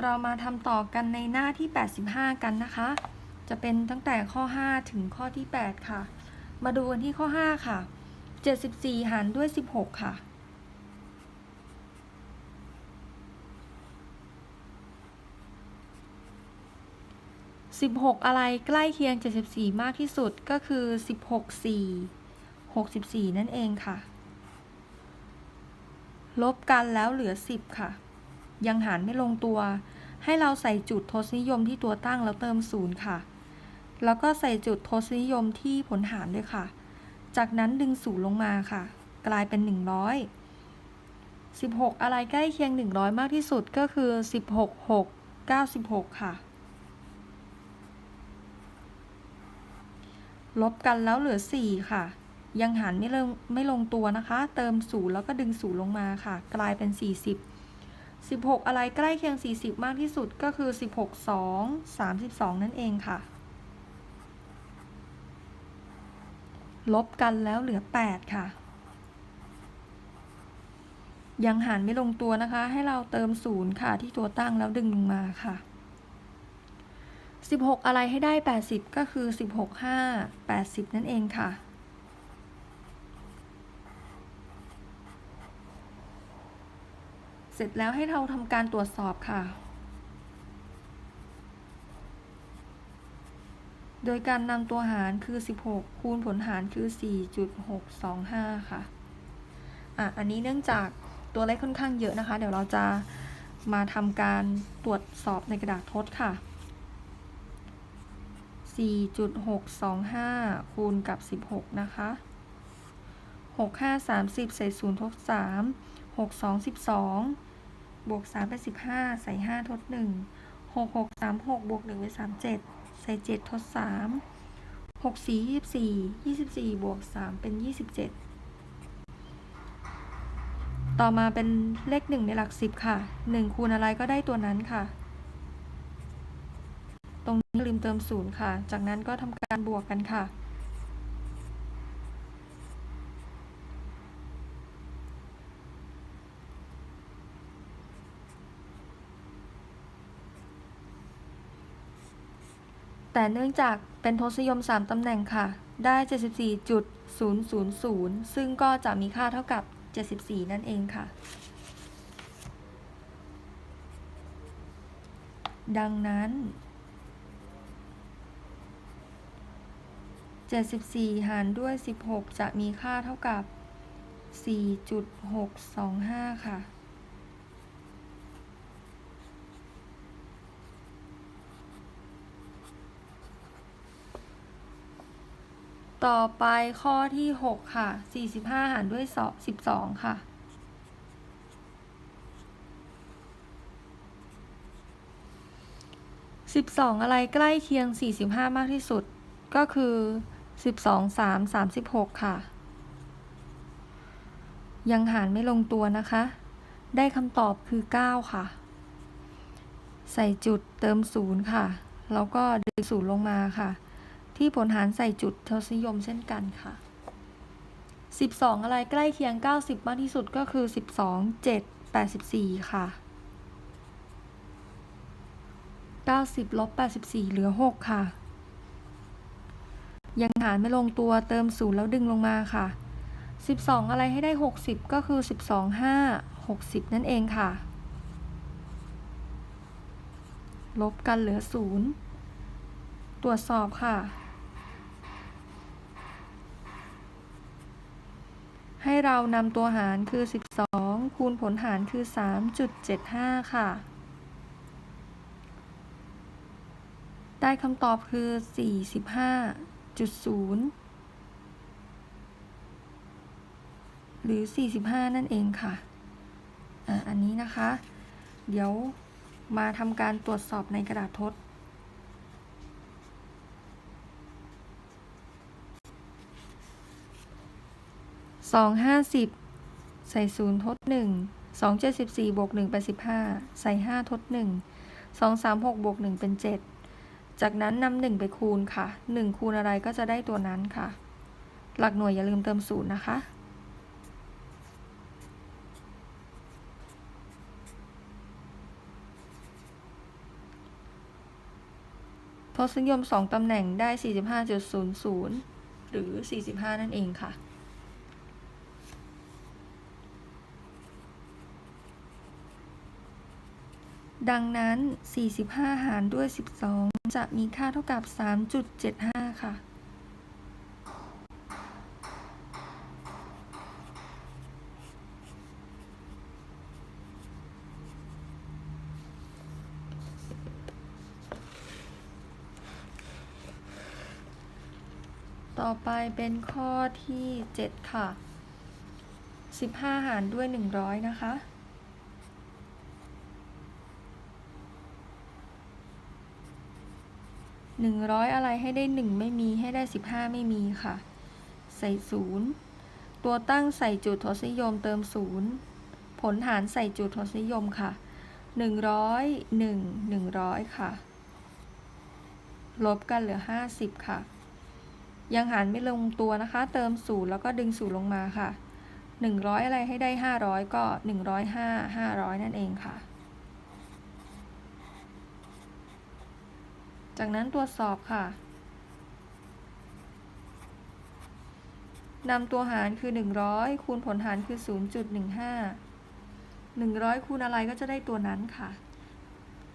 เรามาทำต่อกันในหน้าที่ 85 กันนะคะ จะเป็นตั้งแต่ข้อ 5 ถึงข้อที่ 8 ค่ะ มาดูกันที่ข้อ 5 ค่ะ 74 หารด้วย 16 ค่ะ16อะไรใกล้เคียง74มากที่สุดก็คือ16 4 64นั่นเองค่ะ ลบกันแล้วเหลือ10ค่ะ ยังหารไม่ลงตัว ให้เราใส่จุดทศนิยมที่ตัวตั้งแล้วเติม0ค่ะ แล้วก็ใส่จุดทศนิยมที่ผลหารด้วยค่ะ จากนั้นดึง0ลงมาค่ะ กลายเป็น 100 16 อะไรใกล้เคียง 100 มากที่สุดก็คือ 16 6 96 ค่ะ ลบกันแล้วเหลือ 4 ค่ะ ยังหารไม่ลงไม่ลงตัวนะคะ เติม0แล้วก็ดึง0ลงมาค่ะ กลายเป็น 40 16 อะไรใกล้เคียง 40 มากที่สุดก็คือ 16 2 32 นั่นเองค่ะ ลบกันแล้วเหลือ 8 ค่ะ ยังหารไม่ลงตัวนะคะ ให้เราเติม 0 ค่ะ ที่ตัวตั้งแล้วดึงลงมาค่ะ 16 อะไรให้ได้ 80 ก็คือ 16 5 80 นั่นเองค่ะ เสร็จแล้วให้เราทำการตรวจสอบค่ะ โดยการนำตัวหารคือ 16 คูณผลหารคือ 4.625 ค่ะ อะ อันนี้เนื่องจากตัวเลขค่อนข้างเยอะนะคะ เดี๋ยวเราจะมาทำการตรวจสอบในกระดาษทดค่ะ 4.625 คูณกับ 16 นะคะ 6 5 30 ใส่0ทด3 6 2 12บวก3เป็น15ใส่5ทด1 6 6 3 6บวก1เป็น37ใส่7ทด3 6 4 24 24บวก3เป็น27ต่อมาเป็นเลข1ในหลัก10ค่ะ1คูณอะไรก็ได้ตัวนั้นค่ะ ตรงนี้ลืมเติม0ค่ะ จากนั้นก็ทำการบวกกันค่ะ แต่เนื่องจากเป็นทศนิยม 3 ตำแหน่งค่ะ ได้ 74.000 ซึ่งก็จะมีค่าเท่ากับ 74 นั่นเองค่ะ ดังนั้น 74 หารด้วย 16 จะมีค่าเท่ากับ 4.625 ค่ะ ต่อไปข้อที่ 6 ค่ะ 45 หารด้วย 12 ค่ะ 12 อะไรใกล้เคียง 45 มากที่สุด ก็คือ 12 3 36 ค่ะ ยังหารไม่ลงตัวนะคะ ได้คำตอบคือ 9 ค่ะ ใส่จุดเติม 0 ค่ะ แล้วก็ดึง0ลงมาค่ะ ที่ผลหารใส่จุดทศนิยมเช่นกันค่ะ 12 อะไรใกล้เคียง 90 มากที่สุดก็คือ 12 7 84 ค่ะ 90ลบ84 เหลือ 6 ค่ะ ยังหารไม่ลงตัวเติม0แล้วดึงลงมาค่ะ 12 อะไรให้ได้ 60 ก็คือ 12 5 60 นั่นเองค่ะ ลบกันเหลือ 0 ตรวจสอบค่ะ ให้เรานำตัวหารคือ 12 คูณผลหารคือ 3.75 ค่ะ ได้คำตอบคือ 45.0 หรือ 45 นั่นเองค่ะอะอันนี้นะคะ เดี๋ยวมาทำการตรวจสอบในกระดาษทด สองห้าสิบใส่ศูนย์ทดหนึ่งสองเจ็ดสิบสี่บวกหนึ่งเป็นสิบห้าใส่ห้าทดหนึ่งสองสามหกบวกหนึ่งเป็นเจ็ดจากนั้นนำหนึ่งไปคูณค่ะหนึ่งคูณอะไรก็จะได้ตัวนั้นค่ะ หลักหน่วยอย่าลืมเติมศูนย์นะคะทศนิยม 2 ตำแหน่งได้ 45.00 หรือ 45 นั่นเองค่ะ ดังนั้น 45 หารด้วย 12 จะมีค่าเท่ากับ 3.75 ค่ะ ต่อไปเป็นข้อที่ 7 ค่ะ 15 หารด้วย 100 นะคะ 100 อะไรให้ได้ 1 ไม่มีให้ได้ 15 ไม่มีค่ะ ใส่ 0 ตัวตั้งใส่จุดทศนิยมเติม 0 ผลหารใส่จุดทศนิยมค่ะ 100 1 100 ค่ะ ลบกันเหลือ 50 ค่ะ ยังหารไม่ลงตัวนะคะ เติม 0 แล้วก็ดึง 0 ลงมาค่ะ 100 อะไรให้ได้ 500 ก็ 105 500 นั่นเองค่ะ จากนั้นตรวจสอบค่ะนำตัวหารคือ 100 คูณผลหารคือ 0.15 100 คูณอะไรก็จะได้ตัวนั้นค่ะ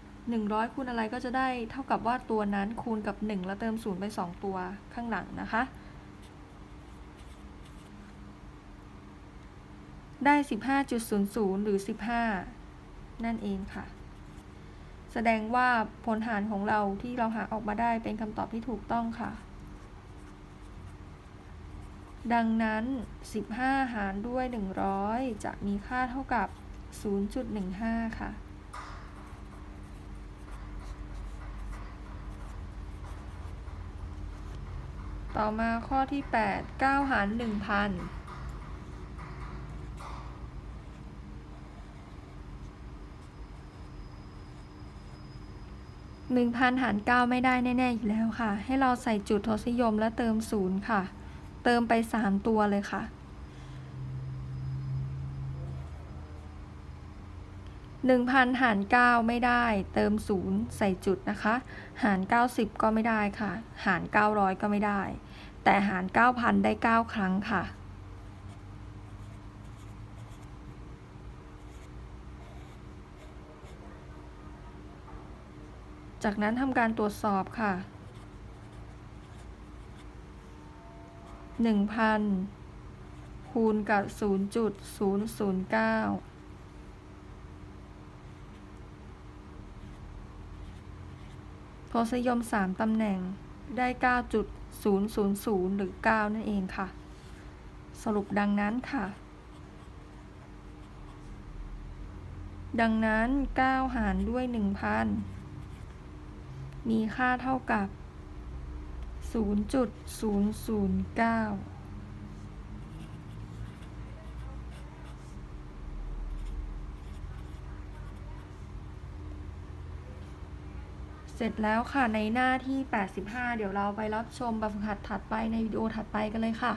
100 คูณอะไรก็จะได้เท่ากับว่าตัวนั้นคูณกับ 1 แล้วเติม 0 ไป 2 ตัวข้างหลังนะคะ ได้ 15.00 หรือ 15 นั่นเองค่ะ แสดงว่าผลหารของเราที่เราหาออกมาได้เป็นคำตอบที่ถูกต้องค่ะ ดังนั้น 15 หารด้วย 100 จะมีค่าเท่ากับ 0.15 ค่ะต่อมาข้อที่ 8 9 หาร 1,000 1,000 หาร 9 ไม่ได้แน่ๆอยู่แล้วค่ะ ให้เราใส่จุดทศนิยมและเติม 0 ค่ะ เติมไป 3 ตัวเลยค่ะ 1,000 หาร 9 ไม่ได้ เติม 0 ใส่จุดนะคะ หาร 90 ก็ไม่ได้ค่ะ หาร 900 ก็ไม่ได้ แต่หาร 9,000 ได้ 9 ครั้งค่ะ จากนั้นทำการตรวจสอบค่ะ 1,000 คูณกับ 0.009ทศนิยม 3 ตำแหน่งได้ 9.000 หรือ 9 นั่นเองค่ะ สรุปดังนั้นค่ะ ดังนั้น 9 หารด้วย 1,000 มีค่าเท่ากับ 0.009เสร็จแล้วค่ะในหน้าที่ 85 เดี๋ยวเราไปรับชมแบบฝึกหัดถัดไปในวิดีโอถัดไปกันเลยค่ะ